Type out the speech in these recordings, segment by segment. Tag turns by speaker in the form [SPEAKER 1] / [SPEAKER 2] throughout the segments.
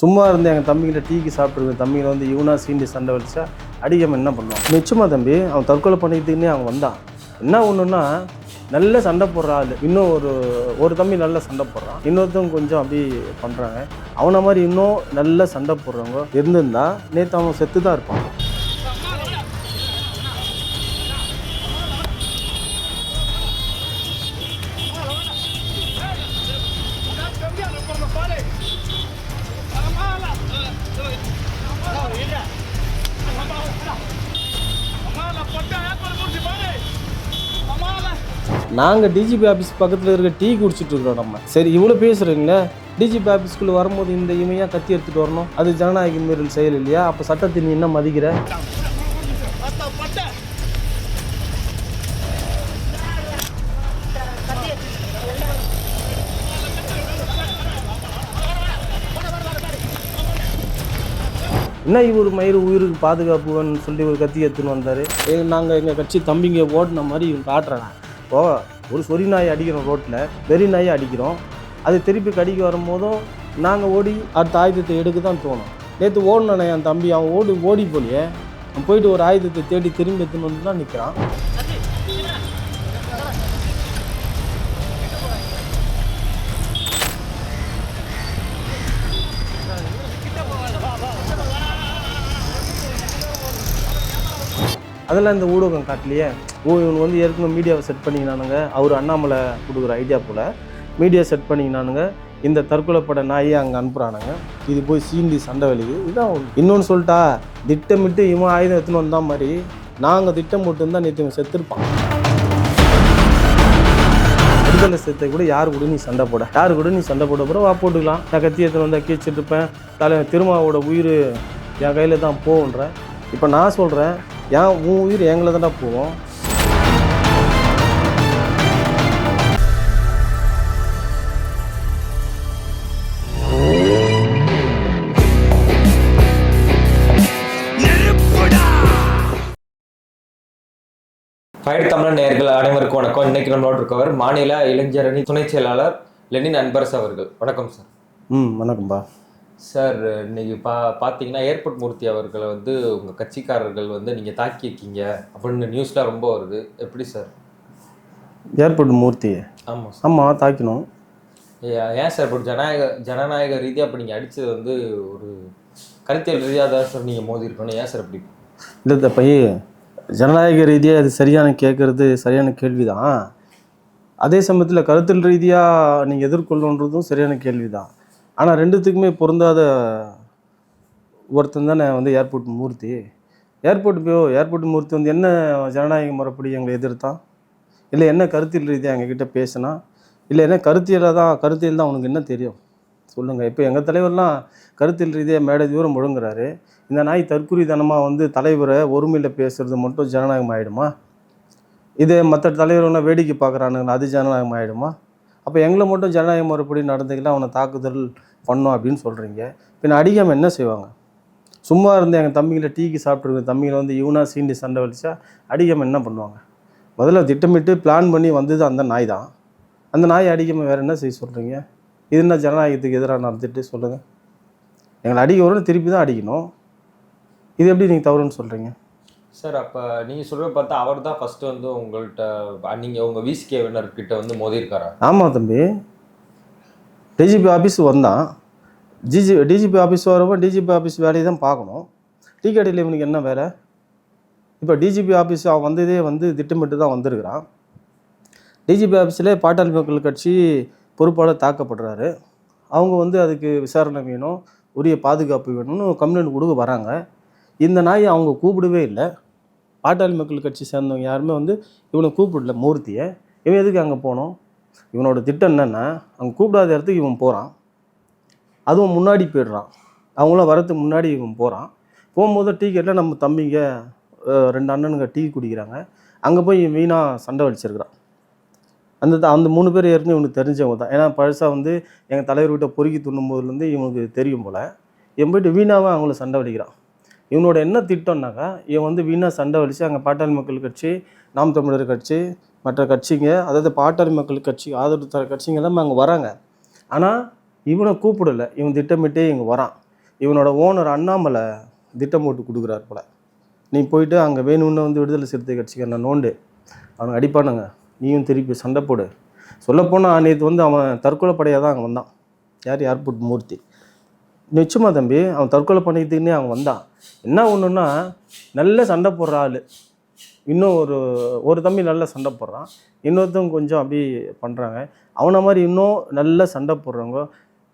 [SPEAKER 1] சும்மா இருந்து எங்கள் தம்பிகிட்ட டீக்கு சாப்பிட்ருக்க தம்பியில் வந்து இவனா சீண்டி சண்டை வச்சா அடிக்காமல் என்ன பண்ணுவான்? நிச்சயமா தம்பி அவன் தற்கொலை பண்ணிக்கிட்டுன்னே அவன் வந்தான். என்ன ஒன்றுன்னா நல்ல சண்டை போடுற ஆள். இன்னும் ஒரு ஒரு தம்பி நல்ல சண்டை போடுறான். இன்னொருத்தவங்க கொஞ்சம் அப்படி பண்ணுறாங்க அவனை மாதிரி இன்னும் நல்ல சண்டை போடுறவங்க இருந்திருந்தா நேற்று அவன் செத்து தான் இருப்பான். நாங்கள் டிஜிபி ஆஃபீஸ் பக்கத்தில் இருக்க டீ குடிச்சிட்டு இருக்கிறோம் நம்ம. சரி இவ்வளோ பேசுகிறீங்களே டிஜிபி ஆஃபீஸ்க்குள்ளே வரும்போது இந்த இமையாக கத்தி எடுத்துகிட்டு வரணும். அது ஜனநாயக மீறல் செயல் இல்லையா? அப்போ சட்டத்தை நீ என்ன மதிக்கிற? என்ன இவர் மயிறு உயிருக்கு பாதுகாப்புன்னு சொல்லி ஒரு கத்தி எடுத்துன்னு வந்தார்? நாங்கள் எங்கள் கட்சி தம்பிங்க ஓடின மாதிரி இவங்க காட்டுறாங்க ஓ ஒரு சொறி நாயை அடிக்கிறோம் ரோட்டில் வெறி நாயை அடிக்கிறோம். அது திருப்பி கடிக்க வரும்போதும் நாங்கள் ஓடி அடுத்த ஆயுதத்தை எடுக்க தான் தோணும். நேற்று ஓடினானே என் தம்பி அவன் ஓடி ஓடி போலியே. போயிட்டு ஒரு ஆயுதத்தை தேடி திரும்பி எடுத்துன்னு வந்து தான் நிற்கிறான் அதெல்லாம் இந்த ஊடகம் காட்டலையே ஓ இவங்க வந்து ஏற்கனவே மீடியாவை செட் பண்ணிக்கினானுங்க. அவர் அண்ணாமலை கொடுக்குற ஐடியா போல் மீடியா செட் பண்ணிக்கினானுங்க. இந்த தற்கொலைப்பட நாயை அங்கே அனுப்புகிறானுங்க இது போய் சீண்டி சண்டை வலிக்கு இதுதான் இன்னொன்று சொல்லிட்டா திட்டமிட்டு இவன் ஆயுதம் எடுத்துன்னு வந்தா மாதிரி நாங்கள் திட்டம் போட்டுருந்தா நேற்று இவன் செத்துருப்பான். விடுதலை சிறுத்தை கூட யார் கூட நீ சண்டை போட? யார் கூட நீ சண்டை போட போகிற வா போட்டுக்கலாம். நான் கத்தி எடுத்துன்னு வந்தால் கீச்சிட்டு இருப்பேன் தலை திருமாவோட உயிர் என் கையில் தான் போகுன்ற இப்போ நான் சொல்கிறேன் ஏன் உன் உயிர் எங்களை தான்டா போவோம்
[SPEAKER 2] ஃபயர் தமிழ் நேயர்கள் அனைவருக்கும் வணக்கம். இன்னைக்கு நம்மளோட இருக்கவர் மாநில இளைஞரணி துணை செயலாளர் லெனின் அன்பரசு அவர்கள். வணக்கம் சார்.
[SPEAKER 1] ம் வணக்கம்பா.
[SPEAKER 2] சார் இன்னைக்கு பா பார்த்தீங்கன்னா ஏர்போர்ட் மூர்த்தி அவர்களை வந்து உங்கள் கட்சிக்காரர்கள் வந்து நீங்கள் தாக்கியிருக்கீங்க அப்படின்னு நியூஸ்லாம் ரொம்ப வருது. எப்படி சார்?
[SPEAKER 1] ஏர்போர்ட் மூர்த்தி.
[SPEAKER 2] ஆமாம்
[SPEAKER 1] ஆமாம் தாக்கணும்
[SPEAKER 2] ஏ- ஏன் சார் இப்போ ஜனநாயக ஜனநாயக ரீதியாக இப்போ நீங்கள் அடித்தது வந்து ஒரு கருத்தியல் ரீதியாக தான் சார் நீங்கள் மோதி இருக்கணும் ஏன் சார் அப்படி
[SPEAKER 1] இல்லை தப்பையே ஜனநாயக ரீதியாக இது சரியான கேட்குறது சரியான கேள்வி தான் அதே சமயத்தில் கருத்தில் ரீதியாக நீங்கள் எதிர்கொள்ளணுன்றதும் சரியான கேள்வி தான் ஆனால் ரெண்டுத்துக்குமே பொருந்தாத ஒருத்தன் தானே வந்து ஏர்போர்ட் மூர்த்தி. ஏர்போர்ட் போ ஏர்போர்ட் மூர்த்தி வந்து என்ன ஜனநாயக முறைப்படி எங்களை எதிர்த்தான்? இல்லை என்ன கருத்தியல் ரீதியாக எங்ககிட்ட பேசினா? இல்லை என்ன கருத்தியலாக தான் கருத்தியல் தான் உனக்கு என்ன தெரியும்? சொல்லுங்கள் இப்போ எங்கள் தலைவர்லாம் கருத்தியல் ரீதியாக மேடை தூரம் முழுங்குறாரு இந்த நாய் தற்குறித்தனமாக வந்து தலைவரை ஒருமையில் பேசுறது மட்டும் ஜனநாயகம் ஆகிடுமா இதே மற்ற தலைவர்கள்லாம் வேடிக்கை பார்க்குறானுங்களா அது ஜனநாயகம் ஆகிடுமா அப்போ எங்களை மட்டும் ஜனநாயக முறைப்படி நடந்துக்கலாம் அவனை தாக்குதல் பண்ணோம் அப்படின்னு சொல்கிறீங்க பின்ன அடிக்காமல் என்ன செய்வாங்க? சும்மா இருந்து எங்கள் தம்பிகளை டீக்கு சாப்பிட்ருக்க தம்பிகளை வந்து இவனா சீண்டி சண்டை வலிச்சா அடிக்காமல் என்ன பண்ணுவாங்க? முதல்ல திட்டமிட்டு பிளான் பண்ணி வந்தது அந்த நாய் தான். அந்த நாயை அடிக்காமல் வேறு என்ன செய்ய சொல்கிறீங்க இது என்ன ஜனநாயகத்துக்கு எதிராக நடந்துட்டு சொல்லுங்கள் எங்களை அடிக்க வரும்னு திருப்பி தான் அடிக்கணும். இது எப்படி நீங்கள் தவறுன்னு சொல்கிறீங்க
[SPEAKER 2] சார் அப்போ நீங்கள் சொல்கிறத பார்த்தா அவர் தான் ஃபஸ்ட்டு வந்து உங்கள்கிட்ட நீங்கள் உங்கள் விசிகே கிட்ட வந்து மோதியிருக்காரா?
[SPEAKER 1] ஆமாம் தம்பி. டிஜிபி ஆஃபீஸ் வந்தான். ஜிஜி டிஜிபி ஆஃபீஸ் வரப்போ டிஜிபி ஆஃபீஸ் வேலையை தான் பார்க்கணும். டீ கடையில் இவனுக்கு என்ன வேலை? இப்போ டிஜிபி ஆஃபீஸ் அவன் வந்ததே வந்து திட்டமிட்டு தான் வந்திருக்கிறான். டிஜிபி ஆஃபீஸில் பாட்டாளி மக்கள் கட்சி பொறுப்பாளர் தாக்கப்படுறாரு. அவங்க வந்து அதுக்கு விசாரணை வேணும் உரிய பாதுகாப்பு வேணும்னு கம்ப்ளைண்ட் கொடுக்க வராங்க. இந்த நாய் அவங்க கூப்பிடவே இல்லை. பாட்டாளி மக்கள் கட்சி சேர்ந்தவங்க யாருமே வந்து இவனை கூப்பிடல மூர்த்தியை. இவன் எதுக்கு அங்கே போனோம்? இவனோட திட்டம் என்னென்னா அங்கே கூப்பிடாத இடத்துக்கு இவன் போகிறான் அதுவும் முன்னாடி போயிடுறான். அவங்களாம் வரத்துக்கு முன்னாடி இவன் போகிறான் போகும்போது டீ கேட்டால் நம்ம தம்பிங்க ரெண்டு அண்ணனுங்க டீ குடிக்கிறாங்க. அங்கே போய் இவன் வீணாக சண்டை வலிச்சிருக்கிறான். அந்த அந்த மூணு பேர் ஏற்கனவே இவனுக்கு தெரிஞ்சவங்க தான். ஏன்னா பழசாக வந்து எங்கள் தலைவர்கிட்ட பொறுக்கி துண்ணும் போதுலேருந்து இவனுக்கு தெரியும் போல். இவன் போயிட்டு வீணாவே அவங்கள சண்டை வலிக்கிறான். இவனோட என்ன திட்டம்னாக்கா இவன் வந்து வீணாக சண்டை வலிச்சு அங்கே பாட்டாளி மக்கள் கட்சி நாம் தமிழர் கட்சி மற்ற கட்சிங்க அதாவது பாட்டாளி மக்கள் கட்சி ஆதரவு தர கட்சிங்க தான் அங்கே வராங்க. ஆனால் இவனை கூப்பிடல. இவன் திட்டமிட்டே இங்கே வரான். இவனோட ஓனர் அண்ணாமலை திட்டம் போட்டு கொடுக்குறாரு போல. நீ போயிட்டு அங்கே வேணும்னு வந்து விடுதலை சிறுத்தை கட்சிக்காரனை நோண்டு? அவனை அடிப்பானுங்க. நீயும் திருப்பி சண்டை போடு. சொல்லப்போனால் நேற்று வந்து அவன் தற்கொலை படையாக தான் அங்கே வந்தான். யார்? ஏர்போர்ட் மூர்த்தி. நிச்சயமா தம்பி அவன் தற்கொலை பண்ணிக்கிட்டுன்னே அவன் வந்தான். என்ன ஒன்றுன்னா நல்ல சண்டை போடுற ஆள். இன்னும் ஒரு ஒரு தம்பி நல்ல சண்டை போடுறான். இன்னொருத்தவங்க கொஞ்சம் அப்படி பண்ணுறாங்க அவனை மாதிரி இன்னும் நல்ல சண்டை போடுறவங்க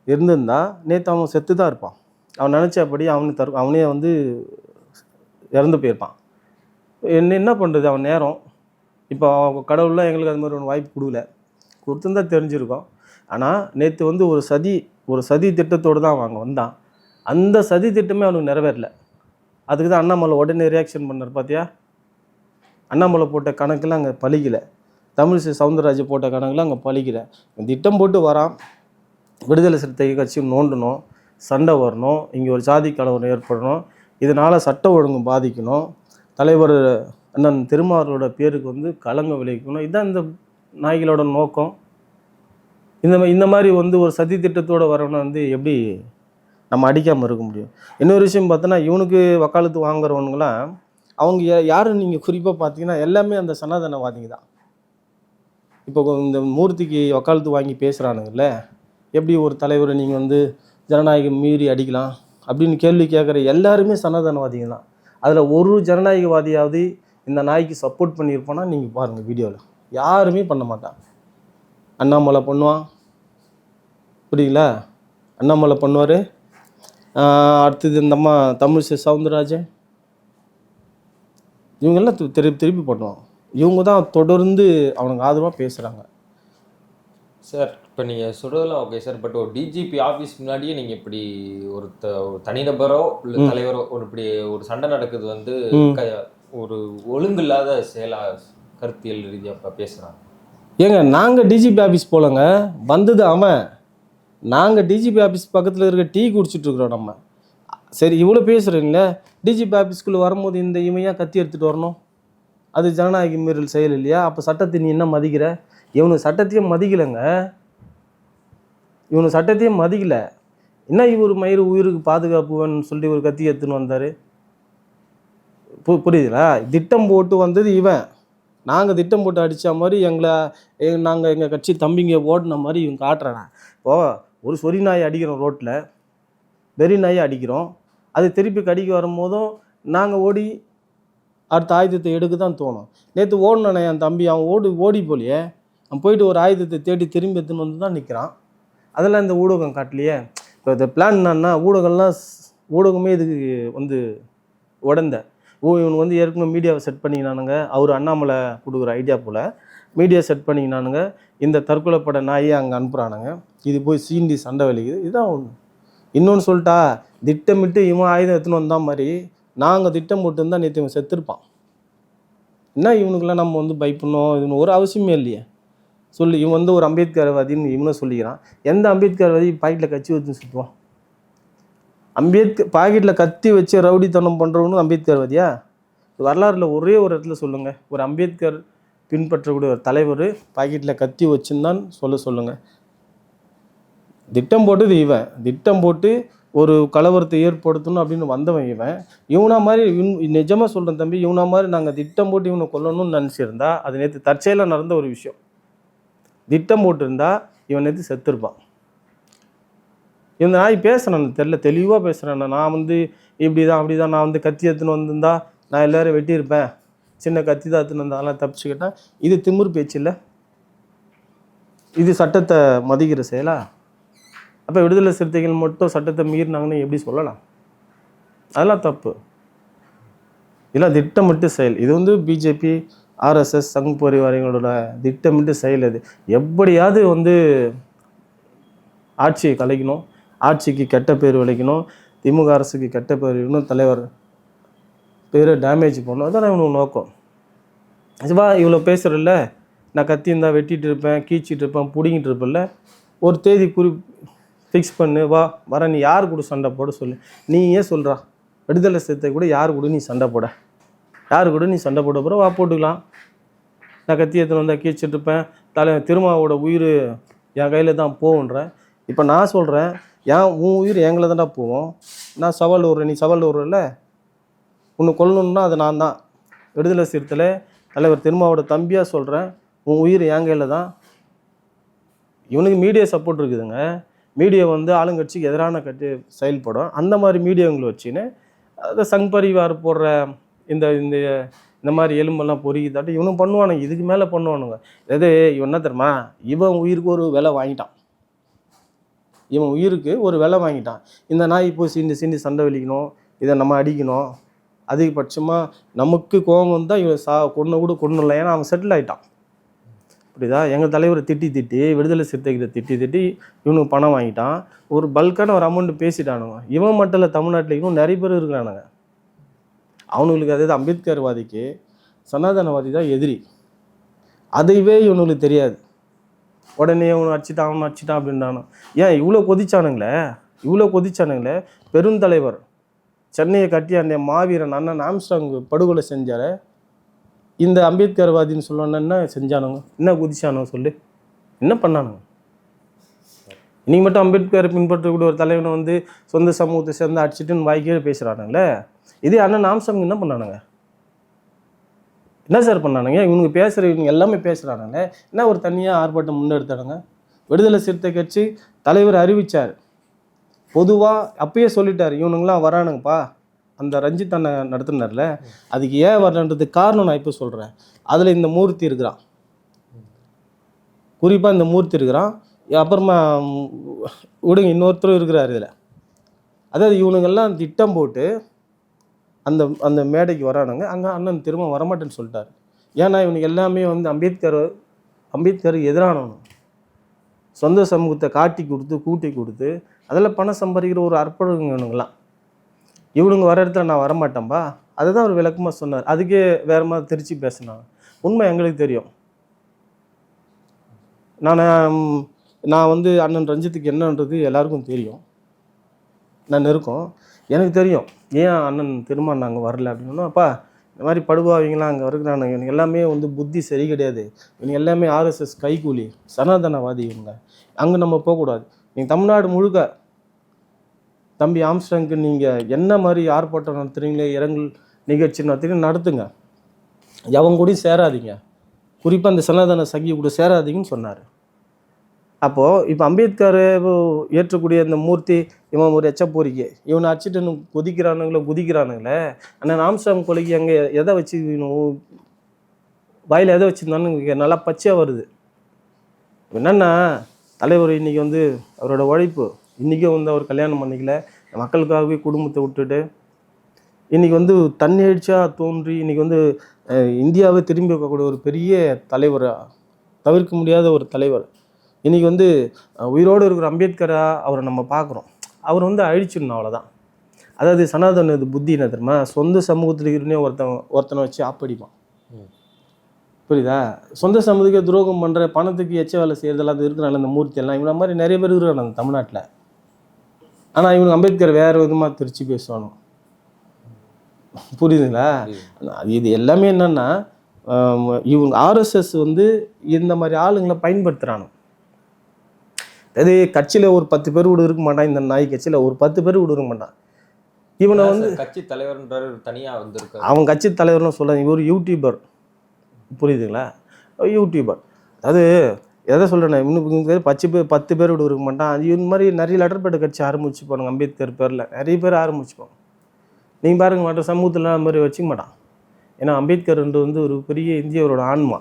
[SPEAKER 1] இருந்திருந்தா நேற்று அவன் செத்து தான் இருப்பான். அவன் நினச்சபடி அவனு தற் அவனே வந்து இறந்து போயிருப்பான். என்ன என்ன பண்ணுறது அவன் நேரம். இப்போ கடவுள்லாம் எங்களுக்கு அது மாதிரி ஒன்று வாய்ப்பு கொடுக்கல. கொடுத்துருந்தா தெரிஞ்சிருக்கோம். ஆனால் நேற்று வந்து ஒரு சதி ஒரு சதி திட்டத்தோடு தான் அவன் அங்கே வந்தான். அந்த சதி திட்டமே அவனுக்கு நிறைவேறல. அதுக்கு தான் அண்ணாமலை உடனே ரியாக்ஷன் பண்ணார் பார்த்தியா அண்ணாமலை போட்ட கணக்கெலாம் அங்கே பழிக்கல. தமிழிசை சவுந்தரராஜ் போட்ட கணக்கெலாம் அங்கே பழிக்கல. திட்டம் போட்டு வரான். விடுதலை சிறுத்தை கட்சியும் நோண்டணும். சண்டை வரணும். இங்கே ஒரு ஜாதி கலவரம் ஏற்படணும். இதனால் சட்ட ஒழுங்கு பாதிக்கணும். தலைவர் அண்ணன் திருமாவளோட பேருக்கு வந்து கலங்க விளைவிக்கணும். இதுதான் இந்த நாய்களோட நோக்கம். இந்த இந்த மாதிரி வந்து ஒரு சதி திட்டத்தோட வரவனை வந்து எப்படி நம்ம அடிக்காமல் இருக்க முடியும்? இன்னொரு விஷயம் பார்த்தோன்னா இவனுக்கு வக்காலத்து வாங்குறவனுங்களாம் அவங்க யா- நீங்கள் குறிப்பாக பார்த்தீங்கன்னா எல்லாமே அந்த சனாதனவாதிங்க தான். இப்போ இந்த மூர்த்திக்கு வக்காலத்து வாங்கி பேசுகிறானுங்கல்ல எப்படி ஒரு தலைவரை நீங்கள் வந்து ஜனநாயகம் மீறி அடிக்கலாம் அப்படின்னு கேள்வி கேட்குற எல்லாருமே சனாதனவாதிங்க தான். அதில் ஒரு ஜனநாயகவாதியாவது இந்த நாய்க்கு சப்போர்ட் பண்ணியிருப்போன்னா நீங்கள் பாருங்கள் வீடியோவில் யாருமே பண்ண மாட்டான். அண்ணாமலை பண்ணுவான். புரியுங்களா அண்ணாமலை பண்ணுவார். அடுத்தது இந்த அம்மா தமிழிசை சவுந்தரராஜன். இவங்கெல்லாம் திருப்பி திருப்பி பண்ணுவாங்க இவங்க தான் தொடர்ந்து அவனுக்கு ஆதரவாக பேசுகிறாங்க
[SPEAKER 2] சார் இப்போ நீங்கள் சொல்றதெல்லாம் ஓகே சார். பட் ஒரு டிஜிபி ஆஃபீஸ் முன்னாடியே நீங்கள் இப்படி ஒரு த ஒரு தனிநபரோ இல்லை தலைவரோ ஒரு இப்படி ஒரு சண்டை நடக்குது வந்து ஒரு ஒழுங்கில்லாத செயலா கருத்தியல் ரீதியாக பேசுகிறாங்க
[SPEAKER 1] ஏங்க நாங்கள் டிஜிபி ஆஃபீஸ் போலங்க. வந்தது அவன். நாங்கள் டிஜிபி ஆஃபீஸ் பக்கத்தில் இருக்க டீ குடிச்சிட்ருக்குறோம் நம்ம. சரி இவ்வளோ பேசுகிறீங்களே டிஜிபி ஆஃபீஸ்க்குள்ளே வரும்போது இந்த இமையாக கத்தி எடுத்துகிட்டு வரணும். அது ஜனநாயக மீறல் செயல் இல்லையா? அப்போ சட்டத்தை நீ என்ன மதிக்கிற? இவனு சட்டத்தையும் மதிக்கலைங்க. இவனு சட்டத்தையும் மதிக்கல. என்ன இவர் மயிறு உயிருக்கு பாதுகாப்பு வேணும்னு சொல்லி ஒரு கத்தி எடுத்துன்னு வந்தார்? பு புரியுதுங்களா? திட்டம் போட்டு வந்தது இவன். நாங்கள் திட்டம் போட்டு அடித்த மாதிரி எங்களை நாங்கள் எங்கள் கட்சி தம்பிங்க ஓடின மாதிரி இவங்க காட்டுறேன் இப்போது ஒரு சொறி நாயை அடிக்கிறோம் ரோட்டில் வெறி நாயை அடிக்கிறோம். அது திருப்பி கடிக்க வரும்போதும் நாங்கள் ஓடி அடுத்த ஆயுதத்தை எடுக்க தான் தோணும். நேற்று ஓடினானே என் தம்பி அவன் ஓடி ஓடி போலியே. அவன் போயிட்டு ஒரு ஆயுதத்தை தேடி திரும்பி எடுத்துன்னு வந்து தான் நிற்கிறான் அதெல்லாம் இந்த ஊடகம் காட்டலையே. இப்போ இந்த பிளான் என்னன்னா ஊடகம்லாம் ஸ்- ஊடகமே இதுக்கு வந்து உடந்த. ஓ இவனுக்கு வந்து ஏற்கனவே மீடியாவை செட் பண்ணிக்கினானுங்க. அவர் அண்ணாமலை கொடுக்குற ஐடியா போல் மீடியா செட் பண்ணிக்கினானுங்க. இந்த தற்கொலை பட நாயை அங்கே அனுப்புகிறானுங்க இது போய் சீண்டி சண்டை வலிக்குது. இதுதான் ஒன்று இன்னொன்று சொல்லிட்டா திட்டமிட்டு இவன் ஆயுதம் எடுத்துன்னு வந்தா மாதிரி நாங்கள் திட்டம் போட்டுருந்தா நேற்று இவன் செத்துருப்பான். என்ன இவனுக்கெல்லாம் நம்ம வந்து பயப்படணும்? இது ஒரு அவசியமே இல்லையே. சொல்லி இவன் வந்து ஒரு அம்பேத்கர்வாதின்னு இவனும் சொல்லிக்கிறான். எந்த அம்பேத்கர்வாதி பாக்கெட்டில் கட்சி வச்சுன்னு சுற்றுவான் அம்பேத்கர் பாக்கெட்டில் கத்தி வச்சு ரவுடித்தனம் பண்ணுறவனும் அம்பேத்கர்வாதியா வரலாறுல ஒரே ஒரு இடத்துல சொல்லுங்கள் ஒரு அம்பேத்கர் பின்பற்றக்கூடிய ஒரு தலைவர் பாக்கெட்டில் கத்தி வச்சுன்னு சொல்ல சொல்லுங்கள் திட்டம் போட்டது இவன். திட்டம் போட்டு ஒரு கலவரத்தை ஏற்படுத்தணும் அப்படின்னு வந்தவன் இவன். இவனா மாதிரி இவன் நிஜமாக சொல்கிறேன் தம்பி இவனா மாதிரி நாங்கள் திட்டம் போட்டு இவனை கொல்லணும்னு நினச்சிருந்தா அது நேற்று தற்செயலாக நடந்த ஒரு விஷயம். திட்டம் போட்டிருந்தா இவன் நேற்று செத்துருப்பான். இந்த நாய் பேசுகிறேன் தெரில தெளிவாக பேசுகிறேன் நான் வந்து இப்படி தான் அப்படி தான் நான் வந்து கத்தி எடுத்துன்னு வந்திருந்தா நான் எல்லோரும் வெட்டியிருப்பேன். சின்ன கத்தி தான் எடுத்துன்னு வந்தா தப்பிச்சுக்கிட்டேன். இது திமிரு பேச்சு இல்லை. இது சட்டத்தை மதிக்கிற செயலா? அப்போ விடுதலை சிறுத்தைகள் மட்டும் சட்டத்தை மீறினாங்கன்னு எப்படி சொல்லலாம்? அதெல்லாம் தப்பு. இதெல்லாம் திட்டமிட்டு செயல். இது வந்து பிஜேபி ஆர்எஸ்எஸ் சங் பரிவாரங்களோட திட்டமிட்டு செயல் இது எப்படியாவது வந்து ஆட்சியை கலைக்கணும். ஆட்சிக்கு கெட்ட பேர் விளைக்கணும் திமுக அரசுக்கு கெட்ட பேர் இன்னும் தலைவர் பேரை டேமேஜ் பண்ணணும். அதான் இவனுக்கு நோக்கம். வா இவ்வளோ பேசுகிறல்ல நான் கத்தி இருந்தால் வெட்டிகிட்டு இருப்பேன் கீச்சிட்டு இருப்பேன் பிடிங்கிட்டு இருப்பேன்ல. ஒரு தேதி குறி ஃபிக்ஸ் பண்ணு வா வர நீ யார் கூட சண்டை போட சொல்லு. நீ ஏன் சொல்கிறா விடுதலை சிறுத்தை கூட யார் கூட நீ சண்டை போட? யார் கூட நீ சண்டை போட போகிற வா போட்டுக்கலாம். நான் கத்தி எடுத்துன்னு வந்தால் கீச்சிட்டு இருப்பேன். தலை திருமாவோட உயிர் என் கையில் தான் போகுன்ற இப்போ நான் சொல்கிறேன் ஏன் உன் உயிர் எங்களை தான்டா போவோம்? நான் சவால் ஒரு நீ சவால் விடுறல உன்னை கொல்லணும்னா அது நான் தான். விடுதலை சிறுத்தையில் தலைவர் திருமாவோட தம்பியாக சொல்கிறேன் உன் உயிர் என் கையில் தான். இவனுக்கு மீடியா சப்போர்ட் இருக்குதுங்க. மீடியா வந்து ஆளுங்கட்சிக்கு எதிரான கட்சி செயல்படும். அந்த மாதிரி மீடியாங்களை வச்சுன்னு அதை சங் பரிவார் போடுற இந்த இந்த இந்த மாதிரி எலும்பெல்லாம் பொறுக்கி தாட்டி இவனும் பண்ணுவானுங்க. இதுக்கு மேலே பண்ணுவானுங்க. எது இவன் என்ன தெரியுமா? இவன் உயிருக்கு ஒரு விலை வாங்கிட்டான். இவன் உயிருக்கு ஒரு விலை வாங்கிட்டான். இந்த நாய் இப்போ சீண்டி சீண்டி சண்டை வலிக்கணும் இதை நம்ம அடிக்கணும். அதிகபட்சமாக நமக்கு கோபம் வந்தால் இவன் சா கொன்று கூட கொண்டுல ஏன்னா அவன் செட்டில் ஆகிட்டான் புரியுதா? எங்கள் தலைவரை திட்டி திட்டி விடுதலை சிறுத்தைகிட்ட திட்டி திட்டி இவனுக்கு பணம் வாங்கிட்டான். ஒரு பல்கான ஒரு அமௌண்ட் பேசிட்டானுங்க. இவன் மட்டும் இல்லை தமிழ்நாட்டில் இன்னும் நிறைய பேர் இருக்கிறானுங்க. அவனுங்களுக்கு அதாவது அம்பேத்கர்வாதிக்கு சனாதனவாதி தான் எதிரி. அதைவே இவனுங்களுக்கு தெரியாது. உடனே அவனை அடிச்சிட்டான் அவனை அடிச்சிட்டான் அப்படின்றானா. ஏன் இவ்வளோ கொதிச்சானுங்களே? இவ்வளோ கொதிச்சானுங்களே? பெருந்தலைவர் சென்னையை கட்டி அந்த மாவீரன் அண்ணன் ஆம்ஸ்டாங் படுகொலை செஞ்சார. இந்த அம்பேத்கர்வாதின்னு சொல்லணும்னா என்ன செஞ்சானுங்க? என்ன குதிச்சானுங்க சொல்லு. என்ன பண்ணானுங்க? இன்னைக்கு மட்டும் அம்பேத்கர் பின்பற்றக்கூடிய ஒரு தலைவனை வந்து சொந்த சமூகத்தை சேர்ந்து அடிச்சிட்டுன்னு வாய்க்கே பேசுகிறானுங்களே இதே அண்ணன் ஆம்ஸ்டாங் என்ன பண்ணானுங்க? என்ன சார் பண்ணானுங்க? இவனுங்க பேசுகிற இவங்க எல்லாமே பேசுகிறானுங்க என்ன ஒரு தனியாக ஆர்ப்பாட்டம் முன்னெடுத்தானுங்க? விடுதலை சிறுத்தை கட்சி தலைவர் அறிவித்தார் பொதுவாக அப்பயே சொல்லிட்டார் இவனுங்களாம் வரானுங்கப்பா. அந்த ரஞ்சித் அண்ணன் நடத்தினார்ல அதுக்கு ஏன் வரலன்றதுக்கு காரணம் நான் இப்போ சொல்கிறேன் அதில் இந்த மூர்த்தி இருக்கிறான். குறிப்பாக இந்த மூர்த்தி இருக்கிறான். அப்புறமா விடுங்க இன்னொருத்தரும் இருக்கிறார் இதில். அதாவது இவனுங்கெல்லாம் திட்டம் போட்டு அந்த அந்த மேடைக்கு வரானுங்க. அங்கே அண்ணன் திரும்ப வரமாட்டேன்னு சொல்லிட்டாரு. ஏன்னா இவனுக்கு எல்லாமே வந்து அம்பேத்கர் அம்பேத்கர் எதிரானவனும் சொந்த சமூகத்தை காட்டி கொடுத்து கூட்டி கொடுத்து அதில் பணம் சம்பாதிக்கிற ஒரு அற்புதங்கனுங்களாம் இவனுங்க வர இடத்துல நான் வரமாட்டேன்பா. அதை தான் அவர் விளக்கமாக சொன்னார். அதுக்கே வேற மாதிரி திருச்சி பேசினாங்க. உண்மை எங்களுக்கு தெரியும். நான் நான் வந்து அண்ணன் ரஞ்சித்துக்கு என்னன்றது எல்லாருக்கும் தெரியும். நான் இருக்கோம் எனக்கு தெரியும். ஏன் அண்ணன் திரும்ப நாங்கள் வரல அப்படின்னா அப்பா இந்த மாதிரி படுபாவிங்களாம் அங்கே இருக்கிறானுங்க இவனுக்கு எல்லாமே வந்து புத்தி சரி கிடையாது. இவங்க எல்லாமே ஆர்எஸ்எஸ் கைக்கூலி சனாதனவாதி இவங்க. அங்கே நம்ம போகக்கூடாது. நீங்கள் தமிழ்நாடு முழுக்க தம்பி ஆம்ஸ்டாங்க்கு நீங்கள் என்ன மாதிரி ஆர்ப்பாட்டம் நடத்துறீங்களே இரங்கல் நிகழ்ச்சி நடத்துறீங்க நடத்துங்க. எவன் கூடயும் சேராதீங்க. குறிப்பாக அந்த சனாதன சகி கூட சேராதீங்கன்னு சொன்னார். அப்போது இப்போ அம்பேத்கர் ஏற்றக்கூடிய இந்த மூர்த்தி இவன் ஒரு எச்ச போரிக்கை இவனை அச்சுட்டு கொதிக்கிறானுங்களோ குதிக்கிறானுங்களே ஆனால் ஆம்ஸ்டாங் கொலைக்கு அங்கே எதை வச்சு வாயில் எதை வச்சுருந்தானுங்க நல்லா பச்சையாக வருது. என்னென்னா தலைவர் இன்னைக்கு வந்து அவரோட உழைப்பு இன்றைக்கும் வந்து அவர் கல்யாணம் பண்ணிக்கல. மக்களுக்காகவே குடும்பத்தை விட்டுட்டு இன்றைக்கி வந்து தன்னெழுச்சியாக தோன்றி இன்றைக்கி வந்து இந்தியாவை திரும்பி வைக்கக்கூடிய ஒரு பெரிய தலைவராக தவிர்க்க முடியாத ஒரு தலைவர். இன்னைக்கு வந்து உயிரோடு இருக்கிற அம்பேத்கரா அவரை நம்ம பார்க்குறோம். அவர் வந்து அழிச்சிடணும் அவ்வளோதான் அதாவது சனாதன இது புத்தி என்ன தெரியுமா? சொந்த சமூகத்தில் இருந்தே ஒருத்தன் ஒருத்தனை வச்சு ஆப்படிப்பான். புரியுதா? சொந்த சமூகத்துக்கு துரோகம் பண்ணுற பணத்துக்கு எச்ச வேலை செய்கிறதெல்லாம் அது இருக்கிறாங்க இந்த மூர்த்தி எல்லாம் இவன மாதிரி நிறைய பேர் இருக்கிறாங்க நம்ம தமிழ்நாட்டில். ஆனால் இவங்க அம்பேத்கர் வேறு விதமாக திருச்சி பேசுவானோ புரியுதுங்களா? இது எல்லாமே என்னன்னா இவங்க ஆர்எஸ்எஸ் வந்து இந்த மாதிரி ஆளுங்களை பயன்படுத்துகிறானு அது கட்சியில் ஒரு பத்து பேர் கூட இருக்க மாட்டான் இந்த நாய் கட்சியில் ஒரு பத்து பேர் கூட இருக்க மாட்டான். இவனை வந்து
[SPEAKER 2] கட்சி தலைவர்ன்றாரு தனியா வந்திருக்காரு.
[SPEAKER 1] அவன் கட்சி தலைவர்னு சொல்ல இவர் யூடியூபர் புரியுதுங்களா? யூடியூபர் அதாவது எதை சொல்கிறேன் இன்னும் பேர் பத்து பேர் பத்து பேர் கூட இருக்க மாட்டான். அது இந்த மாதிரி நிறைய லெட்டர் பேட் கட்சி ஆரம்பிச்சு போனாங்க அம்பேத்கர் பேரில். நிறைய பேர் ஆரம்பிச்சுப்பாங்க. நீங்கள் பாருங்க மற்ற சமூகத்தில் அந்த மாதிரி வச்சுக்க மாட்டான். ஏன்னா அம்பேத்கர்ன்றது வந்து ஒரு பெரிய இந்தியாவோட ஆன்மா.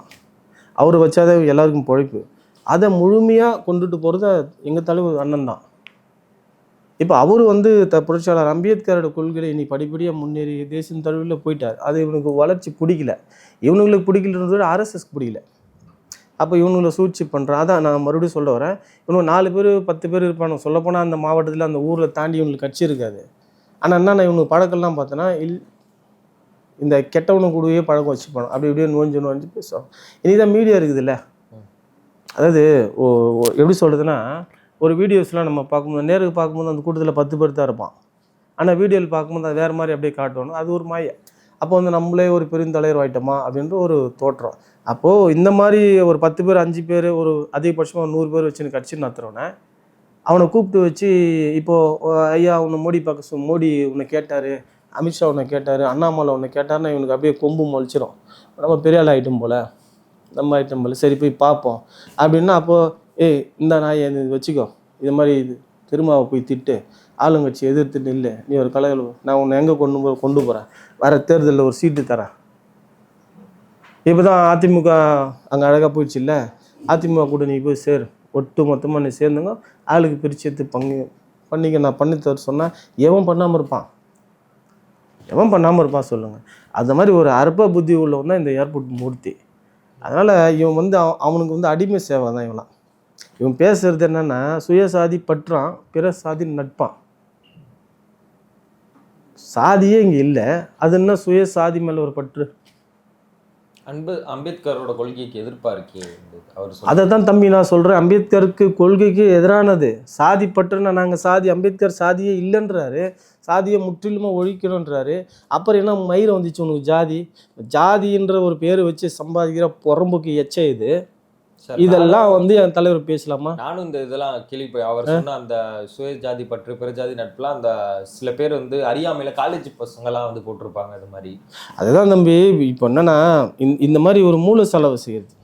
[SPEAKER 1] அவர் வச்சாதான் எல்லாருக்கும் பொழைப்பு. அதை முழுமையாக கொண்டுட்டு போகிறது எங்கள் தலைவர் அண்ணன் தான். இப்போ அவர் வந்து த புரட்சியாளர் அம்பேத்கரோட கொள்கையை இனி படிப்படியாக முன்னேறி தேசியம் தழுவில் போயிட்டார். அது இவனுக்கு வளர்ச்சி பிடிக்கல. இவனுங்களுக்கு பிடிக்கலன்றது ஆர்எஸ்எஸ்க்கு பிடிக்கல. அப்போ இவனுங்களை சூழ்ச்சி பண்ணுறான் அதான் நான் மறுபடியும் சொல்ல வரேன். இவனுக்கு நாலு பேர் பத்து பேர் இருப்பானு சொல்லப்போனால் அந்த மாவட்டத்தில் அந்த ஊரில் தாண்டி இவனுக்கு கட்சி இருக்காது. ஆனால் என்னன்னா இவனுக்கு பழக்கம்லாம் பார்த்தோன்னா இல் இந்த கெட்டவனு கூடவே பழக்கம் வச்சுப்பானு அப்படி இப்படியே நோஞ்சு நோஞ்சு பேசுவான் இனிதான் தான் மீடியா இருக்குதுல்ல. அதாவது ஓ- ஓ- எப்படி சொல்கிறதுன்னா ஒரு வீடியோஸ்லாம் நம்ம பார்க்கும்போது நேருக்கு பார்க்கும்போது அந்த கூட்டத்தில் பத்து பேர் தான் இருப்பான். ஆனால் வீடியோவில் பார்க்கும்போது அது வேறு மாதிரி அப்படியே காட்டணும். அது ஒரு மாய. அப்போ வந்து நம்மளே ஒரு பெருந்தலைவர் ஆகிட்டோமா அப்படின்ற ஒரு தோற்றம். அப்போது இந்த மாதிரி ஒரு பத்து பேர் அஞ்சு பேர் ஒரு அதிகபட்சமாக நூறு பேர் வச்சுன்னு கட்சி நடத்துகிறோன்னே அவனை கூப்பிட்டு வச்சு இப்போது ஐயா உன்னை மோடி பார்க்க சொ மோடி உன்னை கேட்டார் அமித்ஷா உன்னை கேட்டார் அண்ணாமலை உன்னை கேட்டாருன்னா இவனுக்கு அப்படியே கொம்பு மொழிச்சிடும் நம்ம பெரிய ஆள் ஆகிட்டும் போல். நம்ம ஐட்டம் போல் சரி போய் பார்ப்போம். அப்படின்னா அப்போது ஏய் இந்த நாயை இது வச்சுக்கோ. இது மாதிரி இது. திருமாவை போய் திட்டு. ஆளுங்கட்சி எதிர்த்து நில்லு. நீ ஒரு கலைகள் நான் உன்னை எங்கே கொண்டு போ கொண்டு போகிறேன் வர தேர்தலில் ஒரு சீட்டு தரேன். இப்போ தான் அதிமுக அங்கே அழகாக போயிடுச்சு இல்லை? அதிமுக கூட நீ போய் சேர். ஒட்டு மொத்தமாக நீ சேர்ந்துங்க. ஆளுக்கு பிரித்து எடுத்து பங்கு பண்ணிக்க. நான் பண்ணி தர சொன்னால் எவன் பண்ணாமல் இருப்பான்? எவன் பண்ணாமல் இருப்பான் சொல்லுங்கள் அந்த மாதிரி ஒரு அற்ப புத்தி உள்ளவன் தான் இந்த ஏர்போர்ட் மூர்த்தி. அதனால் இவன் வந்து அவனுக்கு வந்து அடிமை சேவை தான் இவனாம் இவன் பேசுறது என்னன்னா சுயசாதி பற்றான் பிற சாதி நட்பான். சாதியே இங்கே இல்லை. அது என்ன சுயசாதி மேலே ஒரு பற்று?
[SPEAKER 2] அன்பு அம்பேத்கரோட கொள்கைக்கு எதிர்ப்பா இருக்கே அவர்
[SPEAKER 1] அதை தான் தம்பி நான் சொல்கிறேன் அம்பேத்கருக்கு கொள்கைக்கு எதிரானது. சாதி பற்றுனா நாங்கள் சாதி அம்பேத்கர் சாதியே இல்லைன்றாரு. சாதியை முற்றிலுமாக ஒழிக்கணுன்றாரு அப்புறம் என்ன மயிரை வந்துச்சு உனக்கு? ஜாதி. ஜாதின்ற ஒரு பேர் வச்சு சம்பாதிக்கிற புறம்புக்கு எச்ச இது. இதெல்லாம் வந்து என் தலைவர் பேசலாமா?
[SPEAKER 2] நானும் இந்த இதெல்லாம் கேள்வி அவர் சொன்ன அந்த சுய ஜாதி பற்று பிற ஜாதி நட்புலாம் அந்த சில பேர் வந்து அறியாமையில காலேஜ் பசங்கலாம் வந்து போட்டிருப்பாங்க இது மாதிரி.
[SPEAKER 1] அதுதான் தம்பி இப்போ என்னன்னா இந்த- மாதிரி ஒரு மூல செலவு செய்யுது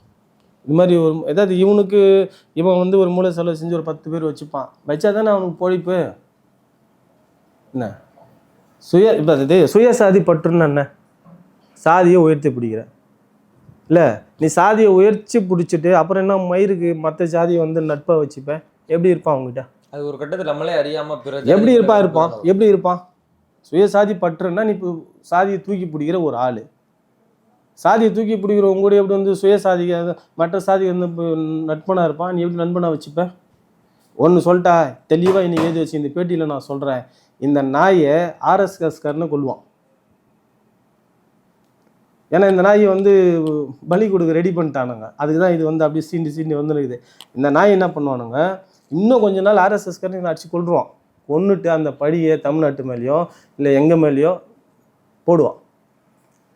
[SPEAKER 1] இந்த மாதிரி ஒரு ஏதாவது இவனுக்கு இவன் வந்து ஒரு மூல செலவு செஞ்சு ஒரு பத்து பேர் வச்சுப்பான். வச்சா தானே அவனுக்கு பொழிப்பு? என்ன? சுய இப்போ இது சுயசாதி பற்றுன்னு என்ன? சாதியை உயர்த்தி பிடிக்கிற. இல்லை நீ சாதியை உயர்ச்சி பிடிச்சிட்டு அப்புறம் என்ன மயிருக்கு மற்ற சாதியை வந்து நட்பாக வச்சுப்பேன் எப்படி இருப்பான் அவங்ககிட்ட?
[SPEAKER 2] அது ஒரு கட்டத்துல நம்மளே அறியாம பிற
[SPEAKER 1] எப்படி இருப்பா இருப்பான். எப்படி இருப்பான் சுயசாதி பற்றுன்னா நீ இப்போ சாதியை தூக்கி பிடிக்கிற ஒரு ஆள். சாதியை தூக்கி பிடிக்கிறவங்க கூட எப்படி வந்து சுயசாதி மற்ற சாதி வந்து நட்பனாக இருப்பான் நீ எப்படி நண்பனாக வச்சுப்ப? ஒன்று சொல்லிட்டா தெளிவாக இன்னைக்கு எழுதி வச்சு இந்த பேட்டியில் நான் சொல்கிறேன் இந்த நாயை ஆர்எஸ்எஸ்காரன்னு கொல்லுவான். ஏன்னா இந்த நாய் வந்து பலி கொடுக்க ரெடி பண்ணிட்டானுங்க. அதுக்கு தான் இது வந்து அப்படியே சீண்டி சீண்டி வந்துருக்குது. இந்த நாய் என்ன பண்ணுவானுங்க? இன்னும் கொஞ்ச நாள் ஆர்எஸ்எஸ்காரன் அடிச்சு கொள்றுவான் கொன்னுட்டு அந்த படியை தமிழ்நாட்டு மேலேயோ இல்லை எங்கள் மேலேயோ போடுவான்.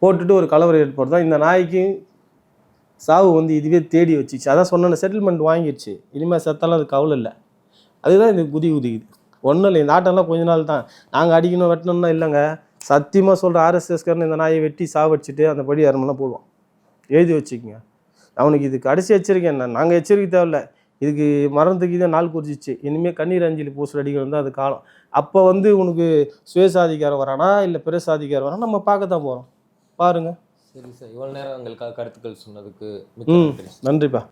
[SPEAKER 1] போட்டுட்டு ஒரு கலவரம் ஏற்படுதான் இந்த நாய்க்கு சாவு வந்து இதுவே தேடி வச்சுச்சு. அதான் சொன்ன செட்டில்மெண்ட் வாங்கிடுச்சு இனிமேல் செத்தாலும் அது கவலை இல்லை. அதுதான் இந்த குதி குதிக்குது. ஒன்றும் இல்லை இந்த ஆட்டம்லாம் கொஞ்ச நாள் தான். நாங்கள் அடிக்கணும் வெட்டணும்னா இல்லைங்க. சத்தியமாக சொல்கிற ஆர்எஸ்எஸ்காரன் இந்த நாயை வெட்டி சாவடிச்சிட்டு அந்த படி அருமெல்லாம் போடுவான்? எழுதி வச்சுக்கோங்க. அவனுக்கு இது கடைசி எச்சரிக்கை என்ன? நாங்கள் எச்சரிக்கை தேவையில்ல. இதுக்கு மரணத்துக்கு இதை நாள் குறிச்சிச்சு இனிமேல் கண்ணீர் அஞ்சலி பூசல் அடிக்கிறது தான் அது காலம். அப்போ வந்து உனக்கு சுயசாதிக்காரன் வரானா இல்லை பிற சாதிக்காரன் வரானா நம்ம பார்க்க தான் போகிறோம் பாருங்க.
[SPEAKER 2] சரி சார் இவ்வளவு நேரம் எங்களுக்காக கருத்துக்கள் சொன்னதுக்கு
[SPEAKER 1] நன்றிப்பா.